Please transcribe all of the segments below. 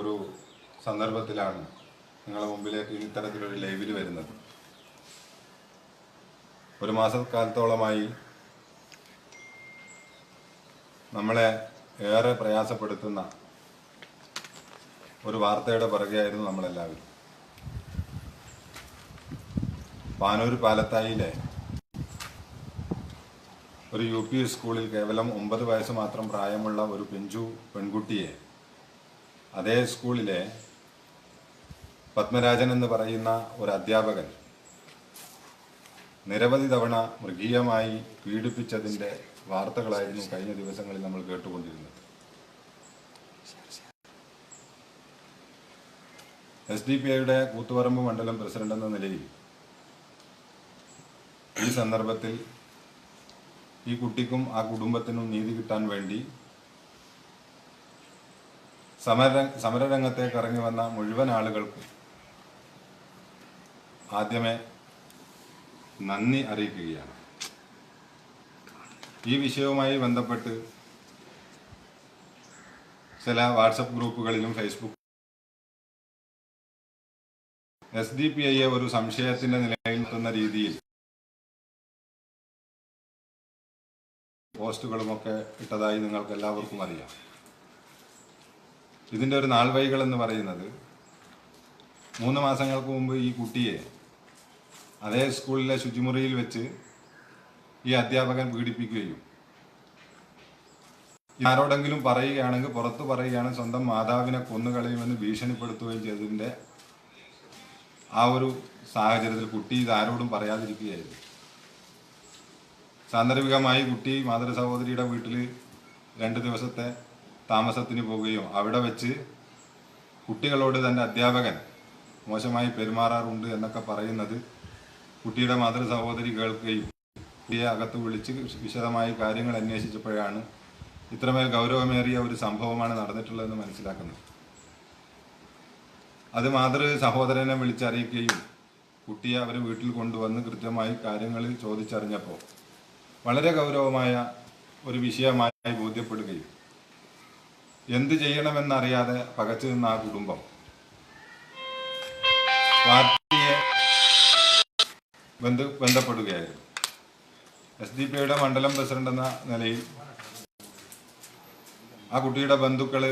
ഒരു സന്ദർഭത്തിലാണ് നിങ്ങളുടെ മുമ്പിലേക്ക് ഇത്തരത്തിലൊരു ലൈവിൽ വരുന്നത്. ഒരു മാസക്കാലത്തോളമായി നമ്മളെ ഏറെ പ്രയാസപ്പെടുത്തുന്ന ഒരു വാർത്തയുടെ പുറകെയായിരുന്നു നമ്മളെല്ലാവരും. പാനൂർ പാലത്തായിലെ ഒരു യു പി സ്കൂളിൽ കേവലം ഒമ്പത് വയസ്സ് മാത്രം പ്രായമുള്ള ഒരു പെഞ്ചു പെൺകുട്ടിയെ അതേ സ്കൂളിലെ പത്മരാജൻ എന്ന് പറയുന്ന ഒരു അധ്യാപകൻ നിരവധി തവണ മൃഗീയമായി പീഡിപ്പിച്ചതിന്റെ വാർത്തകളായിരുന്നു കഴിഞ്ഞ ദിവസങ്ങളിൽ നമ്മൾ കേട്ടുകൊണ്ടിരുന്നത്. എസ് ഡി പി ഐയുടെ കൂത്തുപറമ്പ് മണ്ഡലം പ്രസിഡന്റ് എന്ന നിലയിൽ ഈ സന്ദർഭത്തിൽ ഈ കുട്ടിക്കും ആ കുടുംബത്തിനും നീതി കിട്ടാൻ വേണ്ടി സമര സമരരംഗത്തേക്ക് ഇറങ്ങി വന്ന മുഴുവൻ ആളുകൾക്കും ആദ്യമേ നന്ദി അറിയിക്കുകയാണ്. ഈ വിഷയവുമായി ബന്ധപ്പെട്ട് ചില വാട്സപ്പ് ഗ്രൂപ്പുകളിലും ഫേസ്ബുക്ക് എസ് ഡി പി ഐയെ ഒരു സംശയത്തിന്റെ നിലയിൽ നിർത്തുന്ന രീതിയിൽ പോസ്റ്റുകളുമൊക്കെ ഇട്ടതായി നിങ്ങൾക്ക് എല്ലാവർക്കും അറിയാം. ഇതിന്റെ ഒരു നാൾവൈകൾ എന്ന് പറയുന്നത് മൂന്ന് മാസങ്ങൾക്ക് മുമ്പ് ഈ കുട്ടിയെ അതേ സ്കൂളിലെ ശുചിമുറിയിൽ വെച്ച് ഈ അധ്യാപകൻ പീഡിപ്പിക്കുകയും ആരോടെങ്കിലും പറയുകയാണെങ്കിൽ പുറത്ത് പറയുകയാണെങ്കിൽ സ്വന്തം മാതാവിനെ കൊന്നുകളയുമെന്ന് ഭീഷണിപ്പെടുത്തുകയും ചെയ്തതിന്റെ ആ ഒരു സാഹചര്യത്തിൽ കുട്ടി ഇത് ആരോടും പറയാതിരിക്കുകയായിരുന്നു. സാന്ദർഭികമായി കുട്ടി മാതൃ സഹോദരിയുടെ വീട്ടിൽ രണ്ട് ദിവസത്തെ താമസത്തിന് പോവുകയും അവിടെ വെച്ച് കുട്ടികളോട് തന്റെ അധ്യാപകൻ മോശമായി പെരുമാറാറുണ്ട് എന്നൊക്കെ പറയുന്നത് കുട്ടിയുടെ മാതൃ സഹോദരി കേൾക്കുകയും കുട്ടിയെ അകത്ത് വിളിച്ച് വിശദമായി കാര്യങ്ങൾ അന്വേഷിച്ചപ്പോഴാണ് ഇത്രമേൽ ഗൗരവമേറിയ ഒരു സംഭവമാണ് നടന്നിട്ടുള്ളതെന്ന് മനസ്സിലാക്കുന്നത്. അത് മാതൃ സഹോദരനെ വിളിച്ചറിയിക്കുകയും കുട്ടിയെ അവർ വീട്ടിൽ കൊണ്ടുവന്ന് കൃത്യമായി കാര്യങ്ങൾ ചോദിച്ചറിഞ്ഞപ്പോൾ വളരെ ഗൗരവമായ ഒരു വിഷയമായി ബോധ്യപ്പെടുകയും എന്ത് ചെയ്യണമെന്നറിയാതെ പകച്ചു നിന്ന ആ കുടുംബം. പാർട്ടിയെ ബന്ധ ബന്ധപ്പെടുകയായിരുന്നു. എസ് ഡി പി ഐയുടെ മണ്ഡലം പ്രസിഡന്റ് എന്ന നിലയിൽ ആ കുട്ടിയുടെ ബന്ധുക്കൾ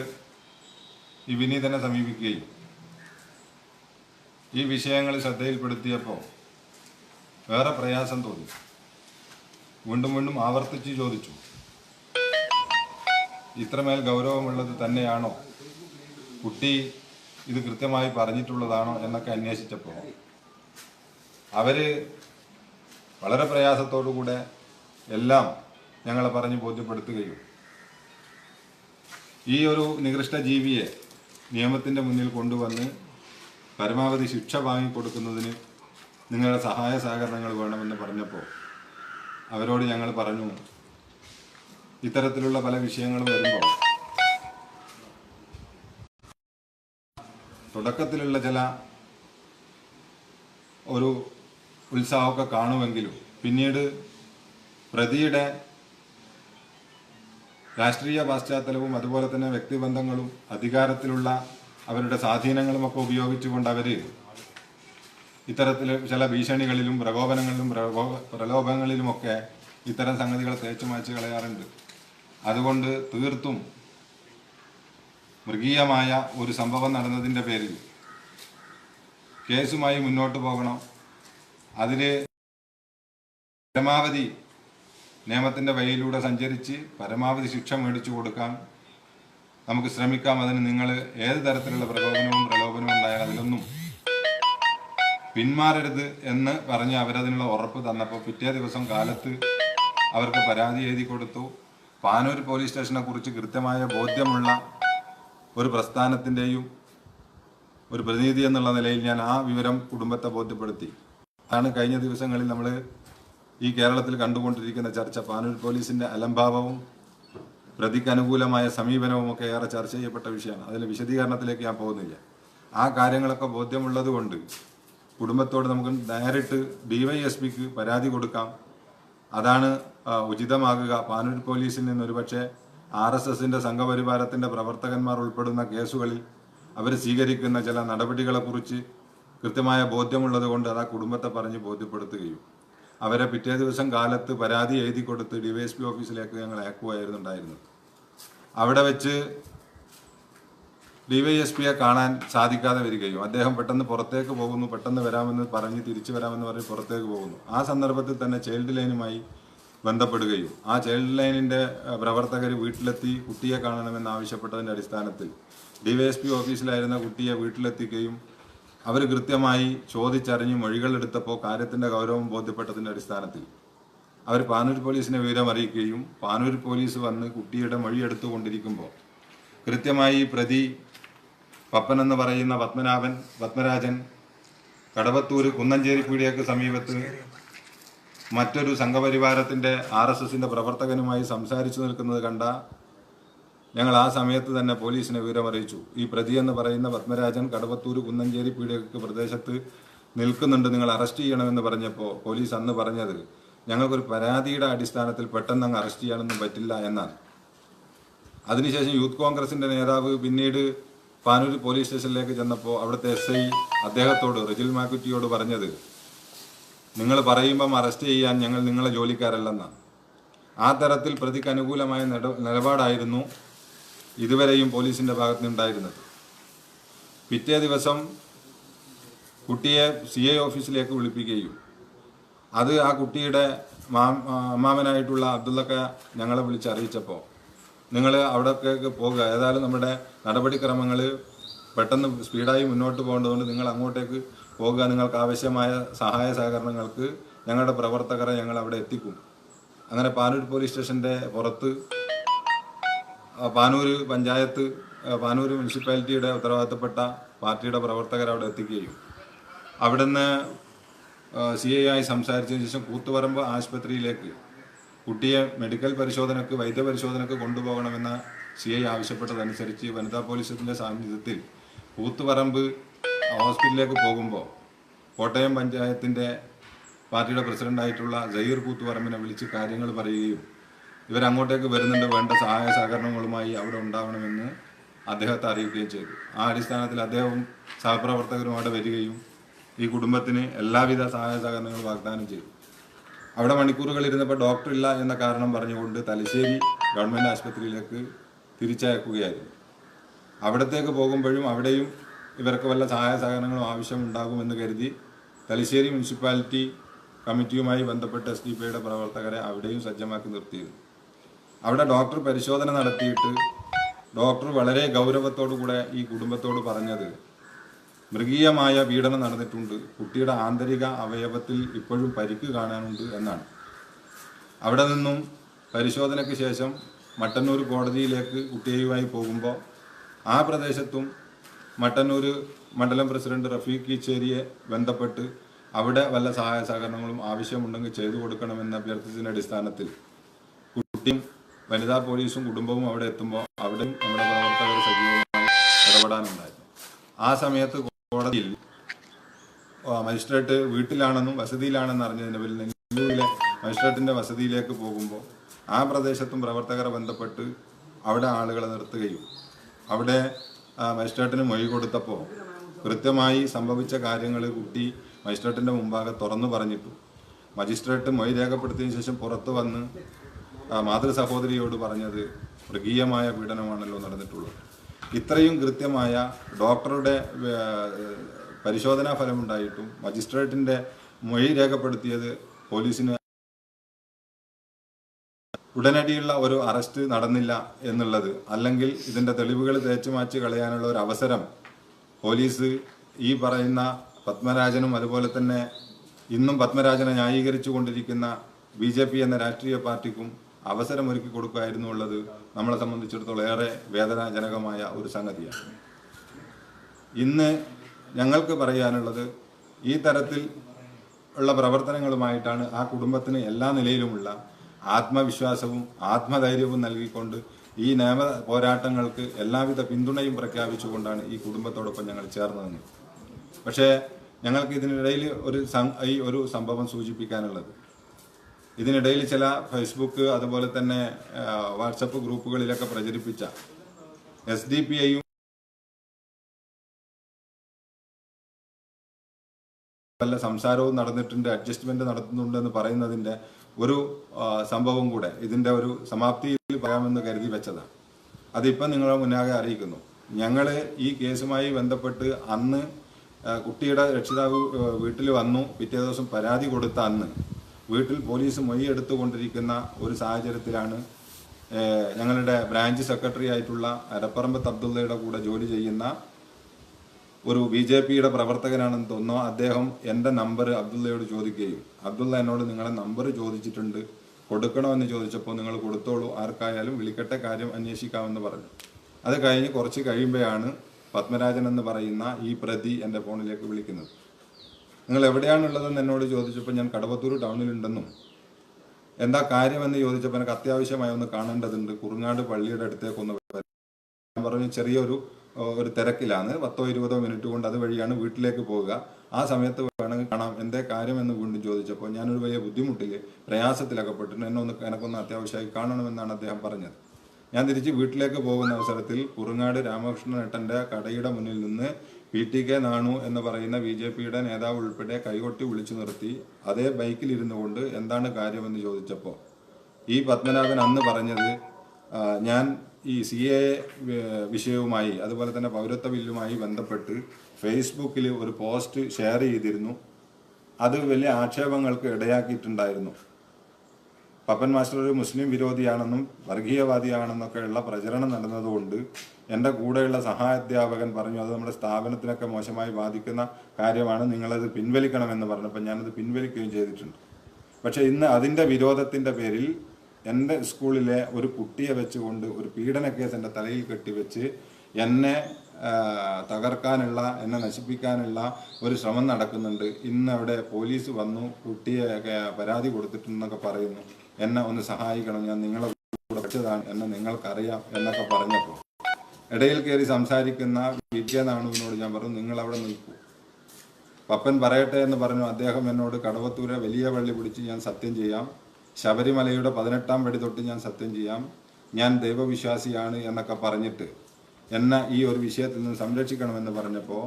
ഈ വിനീതനെ സമീപിക്കുകയും ഈ വിഷയങ്ങൾ ശ്രദ്ധയിൽപ്പെടുത്തിയപ്പോൾ വേറെ പ്രയാസം തോന്നി. വീണ്ടും വീണ്ടും ആവർത്തിച്ച് ചോദിച്ചു. ഇത്രമേൽ ഗൗരവമുള്ളത് തന്നെയാണോ? കുട്ടി ഇത് കൃത്യമായി പറഞ്ഞിട്ടുള്ളതാണോ എന്നൊക്കെ അന്വേഷിച്ചപ്പോൾ. അവർ വളരെ പ്രയാസത്തോടുകൂടെ എല്ലാം ഞങ്ങളെ പറഞ്ഞ് ബോധ്യപ്പെടുത്തുകയും ഈ ഒരു നികൃഷ്ട ജീവിയെ നിയമത്തിന്റെ മുന്നിൽ കൊണ്ടുവന്ന് പരമാവധി ശിക്ഷ വാങ്ങിക്കൊടുക്കുന്നതിന് നിങ്ങളുടെ സഹായ സഹകരണങ്ങൾ വേണമെന്ന് പറഞ്ഞപ്പോൾ അവരോട് ഞങ്ങൾ പറഞ്ഞു ഇത്തരത്തിലുള്ള പല വിഷയങ്ങളും വരുമ്പോൾ തുടക്കത്തിലുള്ള ചില ഒരു ഉത്സാഹമൊക്കെ കാണുമെങ്കിലും പിന്നീട് പ്രതിയുടെ രാഷ്ട്രീയ പശ്ചാത്തലവും അതുപോലെ തന്നെ വ്യക്തിബന്ധങ്ങളും അധികാരത്തിലുള്ള അവരുടെ സ്വാധീനങ്ങളും ഒക്കെ ഉപയോഗിച്ചുകൊണ്ട് അവർ ഇത്തരത്തിൽ ചില ഭീഷണികളിലും പ്രകോപനങ്ങളിലും പ്രകോ- പ്രലോഭങ്ങളിലുമൊക്കെ ഇത്തരം സംഗതികൾ തേച്ചു കളയാറുണ്ട്. അതുകൊണ്ട് തീർത്തും മൃഗീയമായ ഒരു സംഭവം നടന്നതിന്റെ പേരിൽ കേസുമായി മുന്നോട്ട് പോകണം. അതിൽ പരമാവധി നിയമത്തിന്റെ വഴിയിലൂടെ സഞ്ചരിച്ച് പരമാവധി ശിക്ഷ മേടിച്ചു കൊടുക്കാൻ നമുക്ക് ശ്രമിക്കാം. അതിന് നിങ്ങൾ ഏത് തരത്തിലുള്ള പ്രകോപനവും പ്രലോഭനവും ഉണ്ടായാൽ അതിലൊന്നും പിന്മാറരുത് എന്ന് പറഞ്ഞ് അവരതിനുള്ള ഉറപ്പ് തന്നപ്പോൾ പിറ്റേ ദിവസം കാലത്ത് അവർക്ക് പരാതി എഴുതി കൊടുത്തു. പാനൂർ പോലീസ് സ്റ്റേഷനെ കുറിച്ച് കൃത്യമായ ബോധ്യമുള്ള ഒരു പ്രസ്ഥാനത്തിന്റെയും ഒരു പ്രതിനിധി എന്നുള്ള നിലയിൽ ഞാൻ ആ വിവരം കുടുംബത്തെ ബോധ്യപ്പെടുത്തി. അതാണ് കഴിഞ്ഞ ദിവസങ്ങളിൽ നമ്മൾ ഈ കേരളത്തിൽ കണ്ടുകൊണ്ടിരിക്കുന്ന ചർച്ച. പാനൂർ പോലീസിന്റെ അലംഭാവവും പ്രതിക്ക് അനുകൂലമായ സമീപനവും ഒക്കെ ഏറെ ചർച്ച ചെയ്യപ്പെട്ട വിഷയമാണ്. അതിൽ വിശദീകരണത്തിലേക്ക് ഞാൻ പോകുന്നില്ല. ആ കാര്യങ്ങളൊക്കെ ബോധ്യമുള്ളത് കൊണ്ട് കുടുംബത്തോട് നമുക്ക് നേരിട്ട് ഡിവൈഎസ്പിക്ക് പരാതി കൊടുക്കാം. അതാണ് ഉചിതമാകുക. പാനൂർ പോലീസിൽ നിന്ന് ഒരുപക്ഷെ ആർ എസ് എസിന്റെ സംഘപരിവാരത്തിന്റെ പ്രവർത്തകന്മാർ ഉൾപ്പെടുന്ന കേസുകളിൽ അവർ സ്വീകരിക്കുന്ന ചില നടപടികളെക്കുറിച്ച് കൃത്യമായ ബോധ്യമുള്ളത് കൊണ്ട് അത് ആ കുടുംബത്തെ പറഞ്ഞ് ബോധ്യപ്പെടുത്തുകയും അവരെ പിറ്റേ ദിവസം കാലത്ത് പരാതി എഴുതി കൊടുത്ത് ഡിവൈഎസ്പി ഓഫീസിലേക്ക് ഞങ്ങൾ അയക്കുകയായിരുന്നു ഉണ്ടായിരുന്നത് അവിടെ വെച്ച് ഡിവൈഎസ്പിയെ കാണാൻ സാധിക്കാതെ വരികയും അദ്ദേഹം പെട്ടെന്ന് പുറത്തേക്ക് പോകുന്നു പെട്ടെന്ന് വരാമെന്ന് പറഞ്ഞ് തിരിച്ചു വരാമെന്ന് പറഞ്ഞ് പുറത്തേക്ക് പോകുന്നു. ആ സന്ദർഭത്തിൽ തന്നെ ചൈൽഡ് ലൈനുമായി ബന്ധപ്പെടുകയും ആ ചൈൽഡ് ലൈനിന്റെ പ്രവർത്തകർ വീട്ടിലെത്തി കുട്ടിയെ കാണണമെന്ന് ആവശ്യപ്പെട്ടതിന്റെ അടിസ്ഥാനത്തിൽ ഡിവൈഎസ്പി ഓഫീസിലായിരുന്ന കുട്ടിയെ വീട്ടിലെത്തിക്കുകയും അവർ കൃത്യമായി ചോദിച്ചറിഞ്ഞ് മൊഴികളെടുത്തപ്പോൾ കാര്യത്തിന്റെ ഗൗരവം ബോധ്യപ്പെട്ടതിന്റെ അടിസ്ഥാനത്തിൽ അവർ പാനൂർ പോലീസിനെ വിവരം അറിയിക്കുകയും പാനൂർ പോലീസ് വന്ന് കുട്ടിയുടെ മൊഴി എടുത്തുകൊണ്ടിരിക്കുമ്പോൾ കൃത്യമായി പ്രതി പപ്പൻ എന്ന് പറയുന്ന പത്മനാഭൻ പത്മരാജൻ കടവത്തൂര് കുന്നഞ്ചേരി പീടികക്ക് സമീപത്ത് മറ്റൊരു സംഘപരിവാരത്തിന്റെ ആർ എസ് എസിന്റെ പ്രവർത്തകനുമായി സംസാരിച്ചു നിൽക്കുന്നത് കണ്ട ഞങ്ങൾ ആ സമയത്ത് തന്നെ പോലീസിനെ വിവരമറിയിച്ചു. ഈ പ്രതി എന്ന് പറയുന്ന പത്മരാജൻ കടവത്തൂര് കുന്നഞ്ചേരി പീടികക്ക് പ്രദേശത്ത് നിൽക്കുന്നുണ്ട് നിങ്ങൾ അറസ്റ്റ് ചെയ്യണമെന്ന് പറഞ്ഞപ്പോൾ പോലീസ് അന്ന് പറഞ്ഞത് ഞങ്ങൾക്കൊരു പരാതിയുടെ അടിസ്ഥാനത്തിൽ പെട്ടെന്ന് അങ്ങ് അറസ്റ്റ് ചെയ്യാനൊന്നും പറ്റില്ല എന്നാണ്. അതിനുശേഷം യൂത്ത് കോൺഗ്രസിന്റെ നേതാവ് പിന്നീട് പാനൂർ പോലീസ് സ്റ്റേഷനിലേക്ക് ചെന്നപ്പോൾ അവിടുത്തെ എസ് ഐ അദ്ദേഹത്തോട് റിജിൽ മാക്കുറ്റിയോട് പറഞ്ഞത് നിങ്ങൾ പറയുമ്പം അറസ്റ്റ് ചെയ്യാൻ ഞങ്ങൾ നിങ്ങളെ ജോലിക്കാരല്ലെന്നാണ്. ആ തരത്തിൽ പ്രതിക്ക് അനുകൂലമായ നില- നിലപാടായിരുന്നു ഇതുവരെയും പോലീസിന്റെ ഭാഗത്ത് നിന്നുണ്ടായിരുന്നത് പിറ്റേ ദിവസം കുട്ടിയെ സി ഐ ഓഫീസിലേക്ക് വിളിപ്പിക്കുകയും അത് ആ കുട്ടിയുടെ മാ അമ്മാവനായിട്ടുള്ള അബ്ദുള്ളക്ക ഞങ്ങളെ വിളിച്ച് അറിയിച്ചപ്പോൾ നിങ്ങൾ അവിടേക്ക് പോകുക ഏതായാലും നമ്മുടെ നടപടിക്രമങ്ങൾ പെട്ടെന്ന് സ്പീഡായി മുന്നോട്ട് പോകേണ്ടതുകൊണ്ട് നിങ്ങൾ അങ്ങോട്ടേക്ക് പോകുക നിങ്ങൾക്ക് ആവശ്യമായ സഹായ സഹകരണങ്ങൾക്ക് ഞങ്ങളുടെ പ്രവർത്തകരെ ഞങ്ങൾ അവിടെ എത്തിക്കും. അങ്ങനെ പാനൂർ പോലീസ് സ്റ്റേഷന്റെ പുറത്ത് പാനൂർ പഞ്ചായത്ത് പാനൂർ മുനിസിപ്പാലിറ്റിയുടെ ഉത്തരവാദിത്തപ്പെട്ട പാർട്ടിയുടെ പ്രവർത്തകർ അവിടെ എത്തിക്കുകയും അവിടുന്ന് സി ഐ ആയി സംസാരിച്ചതിന് ശേഷം കൂത്തുപറമ്പ് ആശുപത്രിയിലേക്ക് കുട്ടിയെ മെഡിക്കൽ പരിശോധനക്ക് വൈദ്യപരിശോധനക്ക് കൊണ്ടുപോകണമെന്ന സി ഐ ആവശ്യപ്പെട്ടതനുസരിച്ച് വനിതാ പോലീസിന്റെ സാന്നിധ്യത്തിൽ കൂത്തുപറമ്പ് ഹോസ്പിറ്റലിലേക്ക് പോകുമ്പോൾ കോട്ടയം പഞ്ചായത്തിന്റെ പാർട്ടിയുടെ പ്രസിഡന്റായിട്ടുള്ള ജഹീർ കൂത്തുപറമ്പിനെ വിളിച്ച് കാര്യങ്ങൾ പറയുകയും ഇവരങ്ങോട്ടേക്ക് വരുന്നുണ്ട് വേണ്ട സഹായ സഹകരണങ്ങളുമായി അവിടെ ഉണ്ടാവണമെന്ന് അദ്ദേഹത്തെ അറിയിക്കുകയും ചെയ്തു. ആ അടിസ്ഥാനത്തിൽ അദ്ദേഹവും സഹപ്രവർത്തകരും അവിടെ വരികയും ഈ കുടുംബത്തിന് എല്ലാവിധ സഹായ സഹകരണങ്ങളും വാഗ്ദാനം ചെയ്തു. അവിടെ മണിക്കൂറുകൾ ഇരുന്നപ്പോൾ ഡോക്ടർ ഇല്ല എന്ന കാരണം പറഞ്ഞുകൊണ്ട് തലശ്ശേരി ഗവൺമെന്റ് ആശുപത്രിയിലേക്ക് തിരിച്ചയക്കുകയായിരുന്നു. അവിടത്തേക്ക് പോകുമ്പോഴും അവിടെയും ഇവർക്ക് വല്ല സഹായ സഹകരണങ്ങളും ആവശ്യമുണ്ടാകുമെന്ന് കരുതി തലശ്ശേരി മുനിസിപ്പാലിറ്റി കമ്മിറ്റിയുമായി ബന്ധപ്പെട്ട് എസ് ഡി പിയുടെ പ്രവർത്തകരെ അവിടെയും സജ്ജമാക്കി നിർത്തിയിരുന്നു. അവിടെ ഡോക്ടർ പരിശോധന നടത്തിയിട്ട് ഡോക്ടർ വളരെ ഗൗരവത്തോടു കൂടെ ഈ കുടുംബത്തോട് പറഞ്ഞത് മൃഗീയമായ പീഡനം നടന്നിട്ടുണ്ട്. കുട്ടിയുടെ ആന്തരിക അവയവത്തിൽ ഇപ്പോഴും പരിക്ക് കാണാനുണ്ട് എന്നാണ്. അവിടെ നിന്നും പരിശോധനയ്ക്ക് ശേഷം മട്ടന്നൂർ കോടതിയിലേക്ക് കുട്ടിയുമായി പോകുമ്പോൾ ആ പ്രദേശത്തും മട്ടന്നൂർ മണ്ഡലം പ്രസിഡന്റ് റഫീഖ് കീച്ചേരിയെ ബന്ധപ്പെട്ട് അവിടെ വല്ല സഹായ സഹകരണങ്ങളും ആവശ്യമുണ്ടെങ്കിൽ ചെയ്തു കൊടുക്കണമെന്ന് അഭ്യർത്ഥിച്ചതിന്റെ അടിസ്ഥാനത്തിൽ കുട്ടിയും വനിതാ പോലീസും കുടുംബവും അവിടെ എത്തുമ്പോൾ അവിടെയും നമ്മുടെ പ്രവർത്തകർ സജീവമായി ഇടപെടാനുണ്ടായിരുന്നു. ആ സമയത്ത് കോടതിയിൽ മജിസ്ട്രേറ്റ് വീട്ടിലാണെന്നും വസതിയിലാണെന്ന് അറിഞ്ഞതിന് പേരിൽ നെല്ലൂരിലെ മജിസ്ട്രേറ്റിന്റെ വസതിയിലേക്ക് പോകുമ്പോൾ ആ പ്രദേശത്തും പ്രവർത്തകരെ ബന്ധപ്പെട്ട് അവിടെ ആളുകളെ നിർത്തുകയും അവിടെ മജിസ്ട്രേറ്റിന് മൊഴി കൊടുത്തപ്പോൾ കൃത്യമായി സംഭവിച്ച കാര്യങ്ങൾ കുട്ടി മജിസ്ട്രേറ്റിന്റെ മുമ്പാകെ തുറന്നു പറഞ്ഞിട്ടു. മജിസ്ട്രേറ്റ് മൊഴി രേഖപ്പെടുത്തിയതിനു ശേഷം പുറത്തു വന്ന് മാതൃ സഹോദരിയോട് പറഞ്ഞത് മൃഗീയമായ പീഡനമാണല്ലോ നടന്നിട്ടുള്ളത്. ഇത്രയും കൃത്യമായ ഡോക്ടറുടെ പരിശോധനാ ഫലമുണ്ടായിട്ടും മജിസ്ട്രേറ്റിന്റെ മൊഴി രേഖപ്പെടുത്തിയത് പോലീസിന് ഉടനടിയുള്ള ഒരു അറസ്റ്റ് നടന്നില്ല എന്നുള്ളത് അല്ലെങ്കിൽ ഇതിന്റെ തെളിവുകൾ തേച്ചു മാച്ച് കളയാനുള്ള ഒരു അവസരം പോലീസ് ഈ പറയുന്ന പത്മരാജനും അതുപോലെ തന്നെ ഇന്നും പത്മരാജനെ ന്യായീകരിച്ചു കൊണ്ടിരിക്കുന്ന ബി എന്ന രാഷ്ട്രീയ പാർട്ടിക്കും അവസരം ഒരുക്കി കൊടുക്കുകയായിരുന്നു ഉള്ളത്. നമ്മളെ സംബന്ധിച്ചിടത്തോളം ഏറെ വേദനാജനകമായ ഒരു സംഗതിയാണ്. ഇന്ന് ഞങ്ങൾക്ക് പറയാനുള്ളത് ഈ തരത്തിൽ ഉള്ള പ്രവർത്തനങ്ങളുമായിട്ടാണ് ആ കുടുംബത്തിന് എല്ലാ നിലയിലുമുള്ള ആത്മവിശ്വാസവും ആത്മധൈര്യവും നൽകിക്കൊണ്ട് ഈ നിയമ പോരാട്ടങ്ങൾക്ക് എല്ലാവിധ പിന്തുണയും പ്രഖ്യാപിച്ചുകൊണ്ടാണ് ഈ കുടുംബത്തോടൊപ്പം ഞങ്ങൾ ചേർന്നത്. പക്ഷേ ഞങ്ങൾക്ക് ഇതിനിടയിൽ ഒരു ഈ ഒരു സംഭവം സൂചിപ്പിക്കാനുള്ളത്. ഇതിനിടയിൽ ചില ഫേസ്ബുക്ക് അതുപോലെ തന്നെ വാട്സപ്പ് ഗ്രൂപ്പുകളിലൊക്കെ പ്രചരിപ്പിച്ച എസ് ഡി പി ഐയും വല്ല സംസാരവും നടന്നിട്ടുണ്ട് അഡ്ജസ്റ്റ്മെന്റ് നടത്തുന്നുണ്ടെന്ന് പറയുന്നതിന്റെ ഒരു സംഭവം കൂടെ ഇതിന്റെ ഒരു സമാപ്തിയിൽ പറയാമെന്ന് കരുതി വെച്ചതാണ് അതിപ്പം നിങ്ങളെ മുന്നാകെ അറിയിക്കുന്നു. ഞങ്ങൾ ഈ കേസുമായി ബന്ധപ്പെട്ട് അന്ന് കുട്ടിയുടെ രക്ഷിതാവ് വീട്ടിൽ വന്നു പിറ്റേ ദിവസം പരാതി കൊടുത്ത അന്ന് വീട്ടിൽ പോലീസ് മൊഴിയെടുത്തുകൊണ്ടിരിക്കുന്ന ഒരു സാഹചര്യത്തിലാണ് ഞങ്ങളുടെ ബ്രാഞ്ച് സെക്രട്ടറി ആയിട്ടുള്ള അരപ്പറമ്പത്ത് അബ്ദുള്ളയുടെ കൂടെ ജോലി ചെയ്യുന്ന ഒരു ബി ജെ പിയുടെ പ്രവർത്തകനാണെന്ന് തോന്നുന്നു. അദ്ദേഹം എന്റെ നമ്പർ അബ്ദുള്ളയോട് ചോദിക്കുകയും അബ്ദുള്ള എന്നോട് നിങ്ങളെ നമ്പർ ചോദിച്ചിട്ടുണ്ട് കൊടുക്കണമെന്ന് ചോദിച്ചപ്പോൾ നിങ്ങൾ കൊടുത്തോളൂ ആർക്കായാലും വിളിക്കട്ടെ കാര്യം അന്വേഷിക്കാമെന്ന് പറഞ്ഞു. അത് കഴിഞ്ഞ് കുറച്ച് കഴിയുമ്പോഴാണ് പത്മരാജൻ എന്ന് പറയുന്ന ഈ പ്രതി എന്റെ ഫോണിലേക്ക് വിളിക്കുന്നത്. നിങ്ങൾ എവിടെയാണുള്ളതെന്ന് എന്നോട് ചോദിച്ചപ്പോൾ ഞാൻ കടവത്തൂർ ടൗണിലുണ്ടെന്നും എന്താ കാര്യമെന്ന് ചോദിച്ചപ്പോൾ എനിക്ക് അത്യാവശ്യമായി ഒന്ന് കാണേണ്ടതുണ്ട്. കുറുങ്ങാട് പള്ളിയുടെ അടുത്തേക്കൊന്ന്. ഞാൻ പറഞ്ഞു. ചെറിയൊരു ഒരു തിരക്കിലാണ്. പത്തോ ഇരുപതോ മിനിറ്റ് കൊണ്ട് അതുവഴിയാണ് വീട്ടിലേക്ക് പോവുക. ആ സമയത്ത് വേണമെങ്കിൽ കാണാം. എന്തേ കാര്യമെന്ന് വീണ്ടും ചോദിച്ചപ്പോൾ ഞാനൊരു വലിയ ബുദ്ധിമുട്ടിൽ പ്രയാസത്തിലകപ്പെട്ടിട്ട് എന്നെ ഒന്ന് എനക്കൊന്ന് അത്യാവശ്യമായി കാണണമെന്നാണ് അദ്ദേഹം പറഞ്ഞത്. ഞാൻ തിരിച്ച് വീട്ടിലേക്ക് പോകുന്ന അവസരത്തിൽ കുറുങ്ങാട് രാമകൃഷ്ണൻ ഏട്ടന്റെ കടയുടെ മുന്നിൽ നിന്ന് പി ടി കെ നാണു എന്ന് പറയുന്ന ബി ജെ പിയുടെ നേതാവ് ഉൾപ്പെടെ കൈകൊട്ടി വിളിച്ചു നിർത്തി അതേ ബൈക്കിൽ ഇരുന്നു കൊണ്ട് എന്താണ് കാര്യമെന്ന് ചോദിച്ചപ്പോൾ ഈ പത്മനാഭൻ അന്ന് പറഞ്ഞത് ഞാൻ ഈ സി എ വിഷയവുമായി അതുപോലെ തന്നെ പൗരത്വ ബില്ലുമായി ബന്ധപ്പെട്ട് ഫേസ്ബുക്കിൽ ഒരു പോസ്റ്റ് ഷെയർ ചെയ്തിരുന്നു. അത് വലിയ ആക്ഷേപങ്ങൾക്ക് ഇടയാക്കിയിട്ടുണ്ടായിരുന്നു. പപ്പൻ മാസ്റ്റർ ഒരു മുസ്ലിം വിരോധിയാണെന്നും വർഗീയവാദിയാണെന്നൊക്കെയുള്ള പ്രചരണം നടന്നതുകൊണ്ട് എന്റെ കൂടെയുള്ള സഹാധ്യാപകൻ പറഞ്ഞു അത് നമ്മുടെ സ്ഥാപനത്തിനൊക്കെ മോശമായി ബാധിക്കുന്ന കാര്യമാണ്. നിങ്ങളത് പിൻവലിക്കണമെന്ന് പറഞ്ഞപ്പോൾ ഞാനത് പിൻവലിക്കുകയും ചെയ്തിട്ടുണ്ട്. പക്ഷേ ഇന്ന് അതിന്റെ വിരോധത്തിന്റെ പേരിൽ എന്റെ സ്കൂളിലെ ഒരു കുട്ടിയെ വെച്ചുകൊണ്ട് ഒരു പീഡന കേസ് എന്റെ തലയിൽ കെട്ടിവെച്ച് എന്നെ തകർക്കാനുള്ള എന്നെ നശിപ്പിക്കാനുള്ള ഒരു ശ്രമം നടക്കുന്നുണ്ട്. ഇന്ന് അവിടെ പോലീസ് വന്നു കുട്ടിയെ പരാതി കൊടുത്തിട്ടുണ്ടെന്നൊക്കെ പറയുന്നു. എന്നെ ഒന്ന് സഹായിക്കണം ഞാൻ നിങ്ങളെ കൂടെ പഠിച്ചതാണ് എന്നെ നിങ്ങൾക്കറിയാം എന്നൊക്കെ പറഞ്ഞപ്പോൾ. ഇടയിൽ കയറി സംസാരിക്കുന്ന വിദ്യ നാണുവിനോട് ഞാൻ പറഞ്ഞു നിങ്ങൾ അവിടെ നിൽക്കൂ. പപ്പൻ പറയട്ടെ എന്ന് പറഞ്ഞു. അദ്ദേഹം എന്നോട് കടവത്തൂരെ വലിയ വള്ളി പിടിച്ച് ഞാൻ സത്യം ചെയ്യാം. ശബരിമലയുടെ പതിനെട്ടാം പടി തൊട്ട് ഞാൻ സത്യം ചെയ്യാം. ഞാൻ ദൈവവിശ്വാസിയാണ് എന്നൊക്കെ പറഞ്ഞിട്ട് എന്നെ ഈ ഒരു വിഷയത്തിൽ നിന്ന് സംരക്ഷിക്കണമെന്ന് പറഞ്ഞപ്പോൾ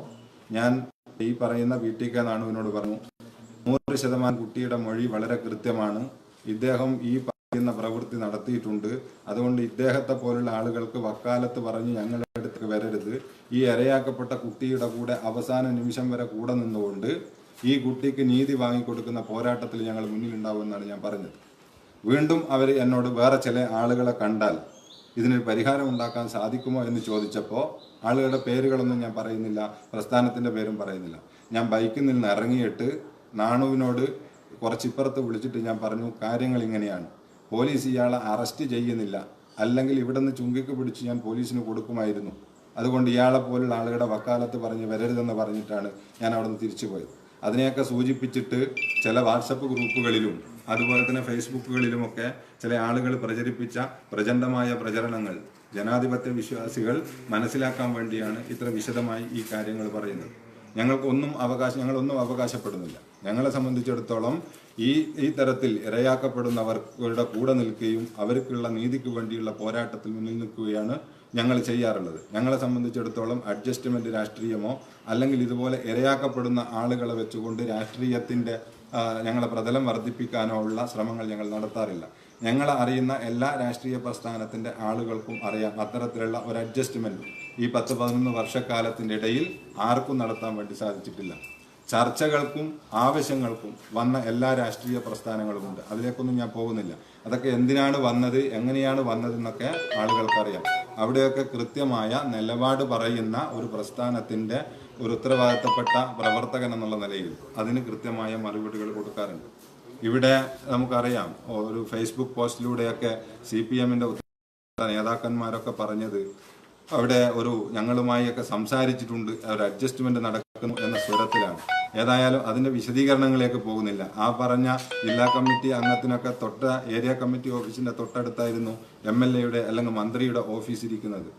ഞാൻ ഈ പറയുന്ന വി ടി നാണുവിനോട് പറഞ്ഞു നൂറ് ശതമാനം കുട്ടിയുടെ മൊഴി വളരെ കൃത്യമാണ്. ഇദ്ദേഹം ഈ പറയുന്ന പ്രവൃത്തി നടത്തിയിട്ടുണ്ട്. അതുകൊണ്ട് ഇദ്ദേഹത്തെ പോലുള്ള ആളുകൾക്ക് വക്കാലത്ത് പറഞ്ഞ് ഞങ്ങളുടെ അടുത്ത് വരരുത്. ഈ ഇരയാക്കപ്പെട്ട കുട്ടിയുടെ കൂടെ അവസാന നിമിഷം വരെ കൂടെ നിന്നുകൊണ്ട് ഈ കുട്ടിക്ക് നീതി വാങ്ങിക്കൊടുക്കുന്ന പോരാട്ടത്തിൽ ഞങ്ങൾ മുന്നിലുണ്ടാവുമെന്നാണ് ഞാൻ പറഞ്ഞത്. വീണ്ടും അവർ എന്നോട് വേറെ ചില ആളുകളെ കണ്ടാൽ ഇതിനൊരു പരിഹാരം ഉണ്ടാക്കാൻ സാധിക്കുമോ എന്ന് ചോദിച്ചപ്പോൾ ആളുകളുടെ പേരുകളൊന്നും ഞാൻ പറയുന്നില്ല പ്രസ്ഥാനത്തിന്റെ പേരും പറയുന്നില്ല. ഞാൻ ബൈക്കിൽ നിന്ന് ഇറങ്ങിയിട്ട് നാണുവിനോട് കുറച്ചിപ്പുറത്ത് വിളിച്ചിട്ട് ഞാൻ പറഞ്ഞു കാര്യങ്ങൾ ഇങ്ങനെയാണ്. പോലീസ് ഇയാളെ അറസ്റ്റ് ചെയ്യുന്നില്ല. അല്ലെങ്കിൽ ഇവിടെ നിന്ന് ചുങ്കിക്ക് പിടിച്ച് ഞാൻ പോലീസിന് കൊടുക്കുമായിരുന്നു. അതുകൊണ്ട് ഇയാളെ പോലുള്ള ആളുകളുടെ വക്കാലത്ത് പറഞ്ഞ് വരരുതെന്ന് പറഞ്ഞിട്ടാണ് ഞാൻ അവിടെ നിന്ന് തിരിച്ചു പോയത്. അതിനെയൊക്കെ സൂചിപ്പിച്ചിട്ട് ചില വാട്സപ്പ് ഗ്രൂപ്പുകളിലും അതുപോലെ തന്നെ ഫേസ്ബുക്കുകളിലുമൊക്കെ ചില ആളുകൾ പ്രചരിപ്പിച്ച പ്രചണ്ഡമായ പ്രചരണങ്ങൾ ജനാധിപത്യ വിശ്വാസികൾ മനസ്സിലാക്കാൻ വേണ്ടിയാണ് ഇത്ര വിശദമായി ഈ കാര്യങ്ങൾ പറയുന്നത്. ഞങ്ങൾക്കൊന്നും അവകാശം ഞങ്ങളൊന്നും അവകാശപ്പെടുന്നില്ല. ഞങ്ങളെ സംബന്ധിച്ചിടത്തോളം ഈ ഈ തരത്തിൽ ഇരയാക്കപ്പെടുന്നവരുടെ കൂടെ നിൽക്കുകയും അവർക്കുള്ള നീതിക്ക് വേണ്ടിയുള്ള പോരാട്ടത്തിൽ മുന്നിൽ നിൽക്കുകയാണ് ഞങ്ങൾ ചെയ്യാറുള്ളത്. ഞങ്ങളെ സംബന്ധിച്ചിടത്തോളം അഡ്ജസ്റ്റ്മെന്റ് രാഷ്ട്രീയമോ അല്ലെങ്കിൽ ഇതുപോലെ ഇരയാക്കപ്പെടുന്ന ആളുകളെ വെച്ചുകൊണ്ട് രാഷ്ട്രീയത്തിന്റെ ആ, ഞങ്ങളെ പ്രതലം വർദ്ധിപ്പിക്കാനോ ഉള്ള ശ്രമങ്ങൾ ഞങ്ങൾ നടത്താറില്ല. ഞങ്ങൾ അറിയുന്ന എല്ലാ രാഷ്ട്രീയ പ്രസ്ഥാനത്തിന്റെ ആളുകൾക്കും അറിയാം അത്തരത്തിലുള്ള ഒരു അഡ്ജസ്റ്റ്മെന്റ് ഈ പത്ത് പതിനൊന്ന് വർഷക്കാലത്തിന്റെ ഇടയിൽ ആർക്കും നടത്താൻ വേണ്ടി സാധിച്ചിട്ടില്ല. ചർച്ചകൾക്കും ആവശ്യങ്ങൾക്കും വന്ന എല്ലാ രാഷ്ട്രീയ പ്രസ്ഥാനങ്ങളുമുണ്ട്. അതിലേക്കൊന്നും ഞാൻ പോകുന്നില്ല. അതൊക്കെ എന്തിനാണ് വന്നത് എങ്ങനെയാണ് വന്നതെന്നൊക്കെ ആളുകൾക്കറിയാം. അവിടെയൊക്കെ കൃത്യമായ നിലപാട് പറയുന്ന ഒരു പ്രസ്ഥാനത്തിന്റെ ഒരു ഉത്തരവാദിത്തപ്പെട്ട പ്രവർത്തകൻ എന്നുള്ള നിലയിൽ അതിന് കൃത്യമായ മറുപടികൾ കൊടുക്കാറുണ്ട്. ഇവിടെ നമുക്കറിയാം ഒരു ഫേസ്ബുക്ക് പോസ്റ്റിലൂടെയൊക്കെ സി പി എമ്മിന്റെ നേതാക്കന്മാരൊക്കെ പറഞ്ഞത് അവിടെ ഒരു ഞങ്ങളുമായി ഒക്കെ സംസാരിച്ചിട്ടുണ്ട് ഒരു അഡ്ജസ്റ്റ്മെന്റ് നടക്കുന്നു എന്ന സ്വരത്തിലാണ്. ഏതായാലും അതിന്റെ വിശദീകരണങ്ങളിലേക്ക് പോകുന്നില്ല. ആ പറഞ്ഞ ജില്ലാ കമ്മിറ്റി അംഗത്തിനൊക്കെ തൊട്ട ഏരിയ കമ്മിറ്റി ഓഫീസിന്റെ തൊട്ടടുത്തായിരുന്നു എം എൽ എയുടെ അല്ലെങ്കിൽ മന്ത്രിയുടെ ഓഫീസ് ഇരിക്കുന്നത്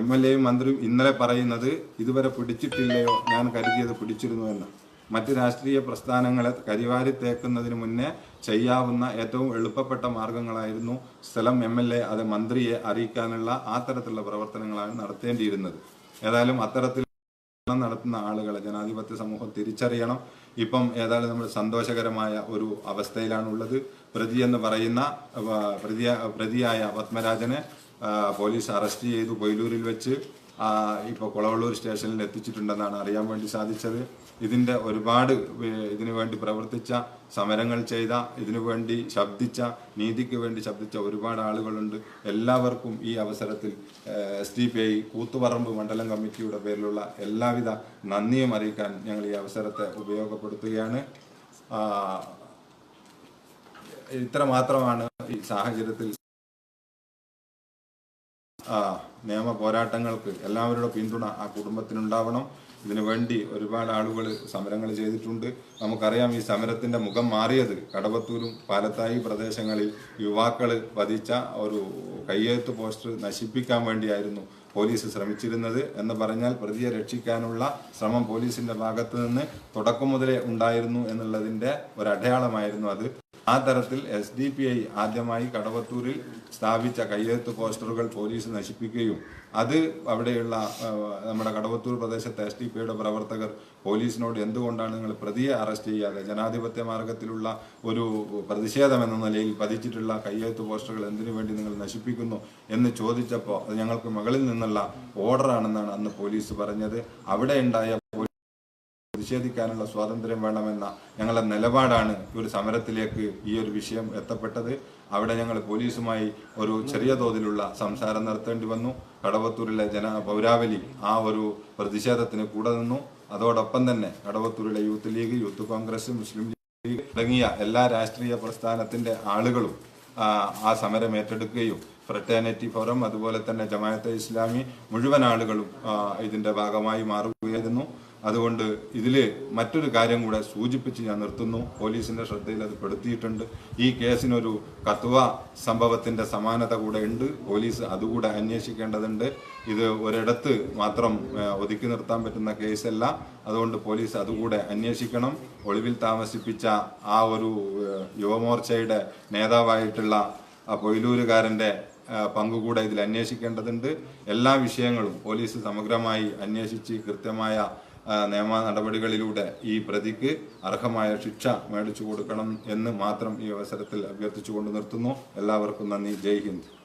എം എൽ എയും മന്ത്രിയും ഇന്നലെ പറയുന്നത് ഇതുവരെ പിടിച്ചിട്ടില്ലയോ? ഞാൻ കരുതിയത് പിടിച്ചിരുന്നു എന്ന്. മറ്റ് രാഷ്ട്രീയ പ്രസ്ഥാനങ്ങളെ കരിവാരി തേക്കുന്നതിന് മുന്നേ ചെയ്യാവുന്ന ഏറ്റവും എളുപ്പപ്പെട്ട മാർഗങ്ങളായിരുന്നു സ്ഥലം എം എൽ എ അത് മന്ത്രിയെ അറിയിക്കാനുള്ള ആ തരത്തിലുള്ള പ്രവർത്തനങ്ങളാണ് നടത്തേണ്ടിയിരുന്നത്. ഏതായാലും അത്തരത്തിൽ നടത്തുന്ന ആളുകളെ ജനാധിപത്യ സമൂഹം തിരിച്ചറിയണം. ഇപ്പം ഏതായാലും നമ്മൾ സന്തോഷകരമായ ഒരു അവസ്ഥയിലാണുള്ളത്. പ്രതി എന്ന് പറയുന്ന പ്രതിയ പ്രതിയായ പത്മരാജനെ പോലീസ് അറസ്റ്റ് ചെയ്തു. കൊയിലൂരിൽ വെച്ച് ഇപ്പോൾ കുളവള്ളൂർ സ്റ്റേഷനിൽ എത്തിച്ചിട്ടുണ്ടെന്നാണ് അറിയാൻ വേണ്ടി സാധിച്ചത്. ഇതിന്റെ ഒരുപാട് ഇതിനു വേണ്ടി പ്രവർത്തിച്ച സമരങ്ങൾ ചെയ്ത ഇതിനു വേണ്ടി ശബ്ദിച്ച നീതിക്ക് വേണ്ടി ശബ്ദിച്ച ഒരുപാട് ആളുകളുണ്ട്. എല്ലാവർക്കും ഈ അവസരത്തിൽ S D P I Koothuparamba മണ്ഡലം കമ്മിറ്റിയുടെ പേരിലുള്ള എല്ലാവിധ നന്ദിയും അറിയിക്കാൻ ഞങ്ങൾ ഈ അവസരത്തെ ഉപയോഗപ്പെടുത്തുകയാണ്. ഇത്ര മാത്രമാണ് ഈ സാഹചര്യത്തിൽ നിയമ പോരാട്ടങ്ങൾക്ക് എല്ലാവരുടെ പിന്തുണ ആ കുടുംബത്തിനുണ്ടാവണം. ഇതിനു വേണ്ടി ഒരുപാട് ആളുകൾ സമരങ്ങൾ ചെയ്തിട്ടുണ്ട്. നമുക്കറിയാം ഈ സമരത്തിന്റെ മുഖം മാറിയത് കടവത്തൂരും പാലത്തായി പ്രദേശങ്ങളിൽ യുവാക്കൾ പതിച്ച ഒരു കയ്യെഴുത്ത് പോസ്റ്റർ നശിപ്പിക്കാൻ വേണ്ടിയായിരുന്നു പോലീസ് ശ്രമിച്ചിരുന്നത് എന്ന് പറഞ്ഞാൽ പ്രതിയെ രക്ഷിക്കാനുള്ള ശ്രമം പോലീസിന്റെ ഭാഗത്ത് നിന്ന് തുടക്കം മുതലേ ഉണ്ടായിരുന്നു എന്നുള്ളതിന്റെ ഒരു അടയാളമായിരുന്നു അത്. ആ തരത്തിൽ എസ് ഡി പി ഐ ആദ്യമായി കടവത്തൂരിൽ സ്ഥാപിച്ച കയ്യെഴുത്ത് പോസ്റ്ററുകൾ പോലീസ് നശിപ്പിക്കുകയും അത് അവിടെയുള്ള നമ്മുടെ കടവത്തൂർ പ്രദേശത്തെ എസ് ഡി പി ഐയുടെ പ്രവർത്തകർ പോലീസിനോട് എന്തുകൊണ്ടാണ് നിങ്ങൾ പ്രതിയെ അറസ്റ്റ് ചെയ്യാതെ ജനാധിപത്യ മാർഗത്തിലുള്ള ഒരു പ്രതിഷേധം എന്ന നിലയിൽ പതിച്ചിട്ടുള്ള കയ്യെഴുത്ത് പോസ്റ്ററുകൾ എന്തിനു വേണ്ടി നിങ്ങൾ നശിപ്പിക്കുന്നു എന്ന് ചോദിച്ചപ്പോൾ അത് ഞങ്ങൾക്ക് മുകളിൽ നിന്നുള്ള ഓർഡറാണെന്നാണ് അന്ന് പോലീസ് പറഞ്ഞത്. അവിടെ ഉണ്ടായ പ്രതിഷേധിക്കാനുള്ള സ്വാതന്ത്ര്യം വേണമെന്ന ഞങ്ങളുടെ നിലപാടാണ് ഈ ഒരു സമരത്തിലേക്ക് ഈ ഒരു വിഷയം എത്തപ്പെട്ടത്. അവിടെ ഞങ്ങൾ പോലീസുമായി ഒരു ചെറിയ തോതിലുള്ള സംസാരം നടത്തേണ്ടി വന്നു. കടവത്തൂരിലെ ജന പൗരാവലി ആ ഒരു പ്രതിഷേധത്തിന് കൂടെ നിന്നു. അതോടൊപ്പം തന്നെ കടവത്തൂരിലെ Youth League Youth Congress Muslim League തുടങ്ങിയ എല്ലാ രാഷ്ട്രീയ പ്രസ്ഥാനത്തിന്റെ ആളുകളും ആ, സമരം ഏറ്റെടുക്കുകയും ഫ്രട്ടേണിറ്റി ഫോറം അതുപോലെ തന്നെ ജമാഅത്തെ ഇസ്ലാമി മുഴുവൻ ആളുകളും ഇതിന്റെ ഭാഗമായി മാറുകയായിരുന്നു. അതുകൊണ്ട് ഇതിൽ മറ്റൊരു കാര്യം കൂടെ സൂചിപ്പിച്ച് ഞാൻ നിർത്തുന്നു. പോലീസിന്റെ ശ്രദ്ധയിൽ അത് പെടുത്തിയിട്ടുണ്ട്. ഈ കേസിനൊരു കത്തുവ സംഭവത്തിന്റെ സമാനത കൂടെ ഉണ്ട്. പോലീസ് അതുകൂടെ അന്വേഷിക്കേണ്ടതുണ്ട്. ഇത് ഒരിടത്ത് മാത്രം ഒതുക്കി നിർത്താൻ പറ്റുന്ന കേസല്ല. അതുകൊണ്ട് പോലീസ് അതുകൂടെ അന്വേഷിക്കണം. ഒളിവിൽ താമസിപ്പിച്ച ആ ഒരു യുവമോർച്ചയുടെ നേതാവായിട്ടുള്ള ആ, പങ്കുകൂടെ ഇതിൽ അന്വേഷിക്കേണ്ടതുണ്ട്. എല്ലാ വിഷയങ്ങളും പോലീസ് സമഗ്രമായി അന്വേഷിച്ച് കൃത്യമായ നിയമ നടപടികളിലൂടെ ഈ പ്രതിക്ക് അർഹമായ ശിക്ഷ മേടിച്ചു കൊടുക്കണം എന്ന് മാത്രം ഈ അവസരത്തിൽ അഭ്യർത്ഥിച്ചുകൊണ്ട് നിർത്തുന്നു. എല്ലാവർക്കും നന്ദി. ജയ് ഹിന്ദ്.